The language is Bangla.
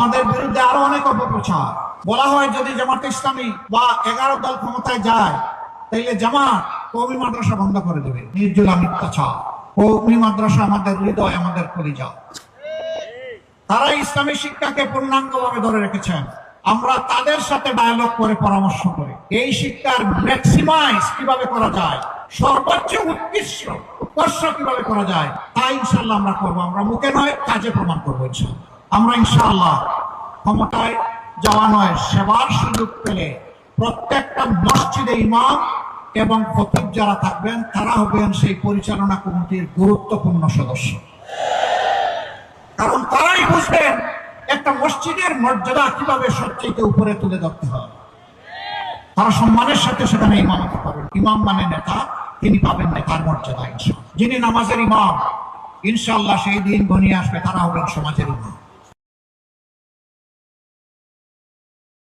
আমাদের বিরুদ্ধে আরও অনেক অপপ্রচার। বলা হয় যদি জামাত ইসলামী বা এগারো দল ক্ষমতায় যায়, তাইলে জামাত কৌমি মাদ্রাসা বন্ধ করে দেবে। নির্জলা মিথ্যাচার। কৌমি মাদ্রাসা আমাদের হৃদয়, আমাদের কলিজা। তারা ইসলামী শিক্ষাকে পূর্ণাঙ্গভাবে ধরে রেখেছেন। আমরা তাদের সাথে ডায়ালগ করে পরামর্শ করি। এই শিক্ষার ম্যাক্সিমাইজ কীভাবে করা যায়, সর্বোচ্চ উৎকৃষ্ট উৎকর্ষ কীভাবে করা যায়, তা ইনশাল্লাহ আমরা করব। আমরা মুখে নয়, কাজে প্রমাণ করব ইনশাল্লাহ আমরা ইনশাআল্লাহ ক্ষমতায় যাওয়া নয়, সেবার সুযোগ পেলে প্রত্যেকটা মসজিদে ইমাম এবং খতিব যারা থাকবেন, তারা হবেন সেই পরিচালনা কমিটির গুরুত্বপূর্ণ সদস্য। কারণ তারাই বুঝবেন একটা মসজিদের মর্যাদা কীভাবে সবচেয়ে উপরে তুলে ধরতে হয়। তারা সম্মানের সাথে সেখানে ইমামতি পাবেন ইমাম মানে নেতা, তিনি পাবেন নেতার মর্যাদা যিনি নামাজের ইমাম ইনশাল্লাহ সেই দিন ঘনিয়ে আসবে, তারা হবেন সমাজের ইমাম।